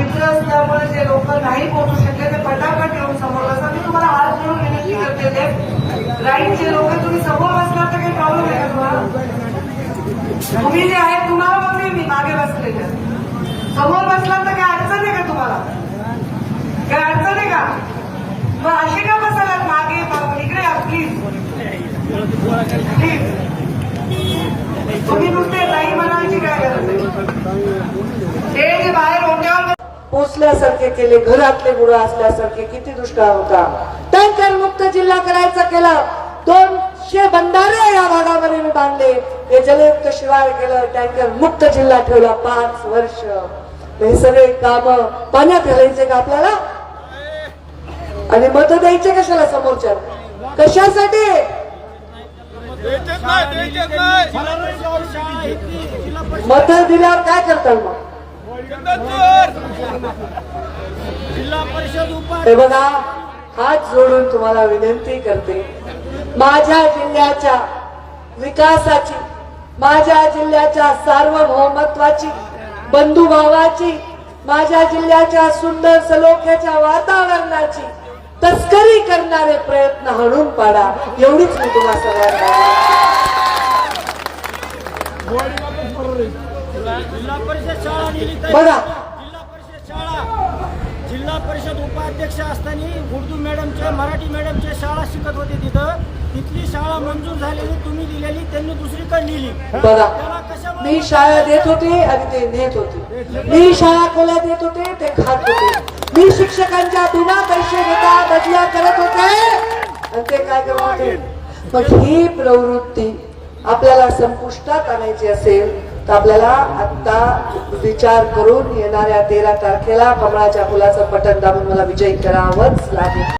मित्र असल्यामुळे जे लोक नाही पोहोचू शकले ते पटापट येऊन समोर बसा. मी तुम्हाला हात जोडून विनंती करते ते राईट जे लोक तुम्ही समोर बसला तर काही प्रॉब्लेम आहे का तुम्हाला? तुम्ही जे आहे तुम्हाला बघते मी मागे बसलेले. समोर बसला तर काय अडचण आहे का तुम्हाला? काय अडचण आहे का? मग असे का बसायला मागे? इकडे या प्लीज प्लीज तुम्ही नुसते नाही म्हणायची काय गरज आहे? पोचल्यासारखे केले घरातले गुण असल्यासारखे किती दुष्काळ होता. टँकर मुक्त जिल्हा करायचा केला. दोनशे बंधारे या भागामध्ये मी बांधले. हे जलयुक्त शिवार केलं टँकर मुक्त जिल्हा ठेवला पाच वर्ष. हे सगळे काम पाण्यात घालायचे का आपल्याला? आणि मत द्यायचे कशाला समोरच्या? कशासाठी? मत दिल्यावर काय करतात मग? जिल्हा परिषद उपाध्यक्ष. हे बघा हात जोडून तुम्हाला विनंती करते. माझ्या जिल्ह्याच्या विकासाची माझ्या जिल्ह्याच्या सार्वभौमत्वाची बंधुभावाची माझ्या जिल्ह्याच्या सुंदर सलोख्याच्या वातावरणाची तस्करी करणारे प्रयत्न हणून पाडा. एवढीच मी तुम्हाला सगळ्यांना बघा. उपाध्यक्ष असताना उर्दू मॅडमचे मराठी मॅडमचे शाळा शिकत होते तिथं. तिथली शाळा मंजूर झालेली तुम्ही दिलेली त्यांनी दुसरीकडे नेली. बघा त्याला कशामुळे मी शाळा देत होते आणि ते नेत होते. मी शाळा खोल्या देत होते ते खात होते. मी शिक्षकांच्या बिना पैसे देता बदल्या करत होते. आणि ते काय करत होते? मग ही प्रवृत्ती आपल्याला संपुष्टात आणायची असेल तर आपल्याला आत्ता विचार करून येणाऱ्या तेरा तारखेला कमळाच्या फुलाचं बटन दाबून मला विजयी करावंच लागेल.